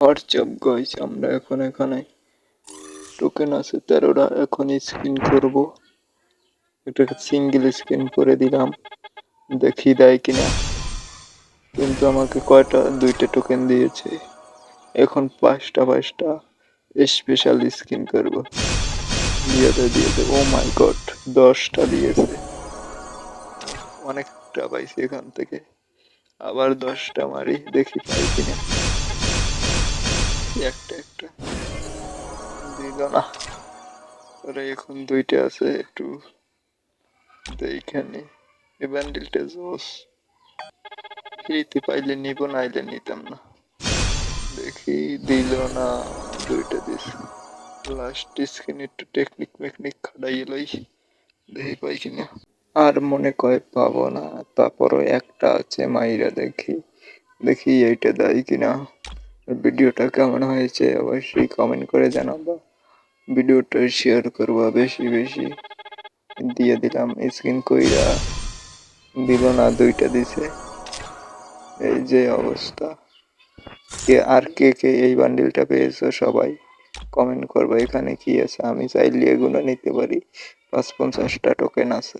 WhatsApp guys আমরা এখন এখানে টোকেন আছে, তেরোটা এখন স্ক্রিন করব। এটাকে সিঙ্গেল স্ক্রিন করে দিলাম, দেখি দেয় কিনা। কিন্তু আমাকে কয়টা, দুইটা টোকেন দিয়েছে। এখন পাঁচটা পাঁচটা স্পেশাল স্ক্রিন করব। দিয়ে দে দিয়ে দে ও মাই গড দশটা দিয়েছে। অনেকটা পাইছি এখান থেকে। আবার দশটা মারি, দেখি পাই কিনা। একটা একটা। দিল না। ওরা, এখন দুইটা আছে, একটু এইখানে এই ব্যান্ডেলটা জোস। ফ্রিতে পাইলে নিব, নাইলে নিতাম না। দেখি, দিল না, দুইটা দিস লাস্ট স্ক্রিন একটু টেকনিক মেকনিক খাটাই লই, দেখি পাই কিনা। আর মনে কয়, পাবো না। তারপরও একটা আছে, মাইরা দেখি। দেখি এইটা দেয় কিনা। ভিডিওটা কেমন হয়েছে অবশ্যই কমেন্ট করে জানাব। ভিডিওটা শেয়ার করব বেশি বেশি। দিয়ে দিলাম স্ক্রিন কইরা। দিল না, দুইটা দিছে। এই যে অবস্থা। কে, আর কে কে এই বান্ডিলটা পেয়েছ সবাই কমেন্ট করব, এখানে কি আছে? আমি চাইলে এগুলো নিতে পারি। পাঁচ পঞ্চাশটা টোকেন আছে।